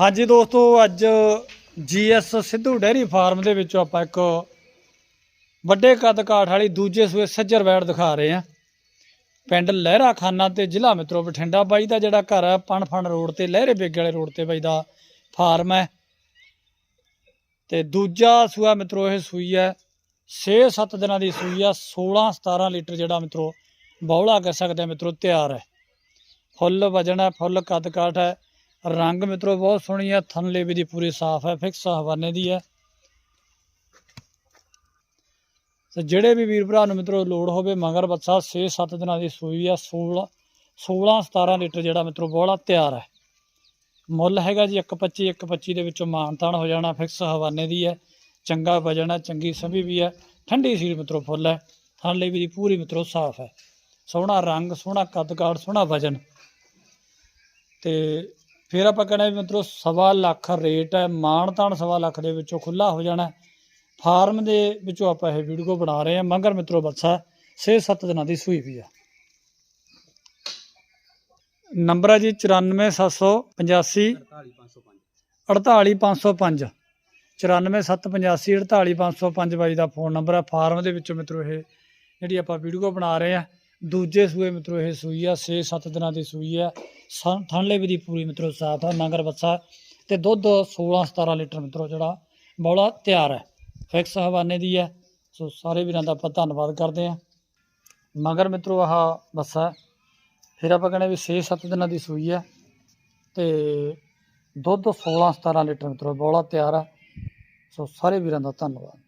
ਹਾਂਜੀ ਦੋਸਤੋ, ਅੱਜ ਜੀਐਸ ਸਿੱਧੂ ਡੈਰੀ ਫਾਰਮ ਦੇ ਵਿੱਚੋਂ ਆਪਾਂ ਇੱਕ ਵੱਡੇ ਕੱਦ ਕਾਠ ਵਾਲੀ ਦੂਜੇ ਸੂਏ ਸੱਜਰ ਵੈੜ ਦਿਖਾ ਰਹੇ ਹਾਂ। ਪਿੰਡ ਲਹਿਰਾ ਖਾਨਾ ਤੇ ਜ਼ਿਲ੍ਹਾ ਮਿੱਤਰੋ ਬਠਿੰਡਾ ਬਾਈ ਦਾ ਜਿਹੜਾ ਘਰ ਹੈ, ਪਣਫਣ ਰੋਡ ਤੇ, ਲਹਿਰੇ ਬੇਗੇ ਵਾਲੇ ਰੋਡ ਤੇ ਬਾਈ ਦਾ ਫਾਰਮ ਹੈ। ਤੇ ਦੂਜਾ ਸੂਆ ਮਿੱਤਰੋ, ਇਹ ਸੂਈ ਹੈ 6-7 ਦਿਨਾਂ ਦੀ ਸੂਈ ਆ 16-17 ਲੀਟਰ ਜਿਹੜਾ ਮਿੱਤਰੋ, ਬੌਲਾ ਕਰ ਸਕਦੇ ਆ ਮਿੱਤਰੋ, ਤਿਆਰ ਹੈ। ਫੁੱਲ ਵਜਣ ਹੈ, ਫੁੱਲ ਕੱਦ ਕਾਠ ਹੈ। ਰੰਗ ਮਿੱਤਰੋ, ਬਹੁਤ ਸੋਹਣੀ ਹੈ ਥਨਲੇ ਵੀ ਦੀ ਪੂਰੀ ਸਾਫ਼ ਹੈ ਫਿਕਸ ਹਵਾਨੇ ਦੀ ਹੈ ਤੇ ਜਿਹੜੇ ਵੀ ਵੀਰ ਭਰਾ ਨੂੰ ਮਿੱਤਰੋ ਲੋੜ ਹੋਵੇ, ਮਗਰ ਬੱਚਾ 6-7 ਦਿਨਾਂ ਦੀ ਸੂਈ ਆ 16 16-17 ਲੀਟਰ ਜਿਹੜਾ ਮਿੱਤਰੋ ਬੋਲਾ ਤਿਆਰ ਹੈ ਮੁੱਲ ਹੈਗਾ ਜੀ 125 125 ਦੇ ਵਿੱਚੋਂ ਮਾਨਤਾਨ ਹੋ ਜਾਣਾ ਫਿਕਸ ਹਵਾਨੇ ਦੀ ਹੈ ਚੰਗਾ ਵਜ਼ਨ ਹੈ ਚੰਗੀ ਸੰਭੀ ਵੀ ਹੈ ਠੰਡੀ ਸੀਲ ਮਿੱਤਰੋ ਫੁੱਲ ਹੈ ਥਨਲੇ ਵੀ ਦੀ ਪੂਰੀ ਮਿੱਤਰੋ ਸਾਫ਼ ਹੈ ਸੋਹਣਾ ਰੰਗ, ਸੋਹਣਾ ਕੱਦ ਕਾਠ ਸੋਹਣਾ ਵਜਨ। ਤੇ ਫਿਰ ਆਪਾਂ ਕਹਿਣਾ ਵੀ ਮਿੱਤਰੋ ਸਵਾ ਲੱਖ ਰੇਟ ਹੈ, ਮਾਣ ਤਾਣ ਸਵਾ ਲੱਖ ਦੇ ਵਿੱਚੋਂ ਖੁੱਲਾ ਹੋ ਜਾਣਾ ਫਾਰਮ ਦੇ ਵਿੱਚੋਂ ਆਪਾਂ ਇਹ ਵੀਡੀਓ ਬਣਾ ਰਹੇ ਹਾਂ। ਮਗਰ ਮਿੱਤਰੋ ਬੱਚਾ 6-7 ਦਿਨਾਂ ਦੀ ਸੂਈ ਵੀ ਆ। ਨੰਬਰ ਹੈ ਜੀ 94785 48505 94785 48505 ਬਾਈ ਦਾ ਫੋਨ ਨੰਬਰ ਹੈ ਫਾਰਮ ਦੇ ਵਿੱਚੋਂ ਮਿੱਤਰੋ ਇਹ ਜਿਹੜੀ ਆਪਾਂ ਵੀਡੀਓ ਬਣਾ ਰਹੇ ਆ ਦੂਜੇ ਸੂਏ ਮਿੱਤਰੋ, ਇਹ ਸੂਈ ਆ 6-7 ਦਿਨਾਂ ਦੀ ਸੂਈ ਆ। ਸੰ- ਥਣਲੇ ਵੀ ਦੀ ਪੂਰੀ ਮਿੱਤਰੋ ਸਾਥ ਆ, ਮਗਰ ਬੱਚਾ ਤੇ ਦੁੱਧ 16-17 ਲੀਟਰ ਮਿੱਤਰੋ ਜਿਹੜਾ ਬੌਲਾ ਤਿਆਰ ਹੈ ਫਿਕਸ ਹਵਾਨੇ ਦੀ ਹੈ ਸੋ ਸਾਰੇ ਵੀਰਾਂ ਦਾ ਆਪਾਂ ਧੰਨਵਾਦ ਕਰਦੇ ਹਾਂ ਮਗਰ ਮਿੱਤਰੋ ਆਹ ਬੱਸਾ ਹੈ। ਫਿਰ ਆਪਾਂ ਕਹਿੰਦੇ ਵੀ 6-7 ਦਿਨਾਂ ਦੀ ਸੂਈ ਹੈ ਤੇ ਦੁੱਧ 16-17 ਲੀਟਰ ਮਿੱਤਰੋ ਬੌਲਾ ਤਿਆਰ ਹੈ ਸੋ ਸਾਰੇ ਵੀਰਾਂ ਦਾ ਧੰਨਵਾਦ।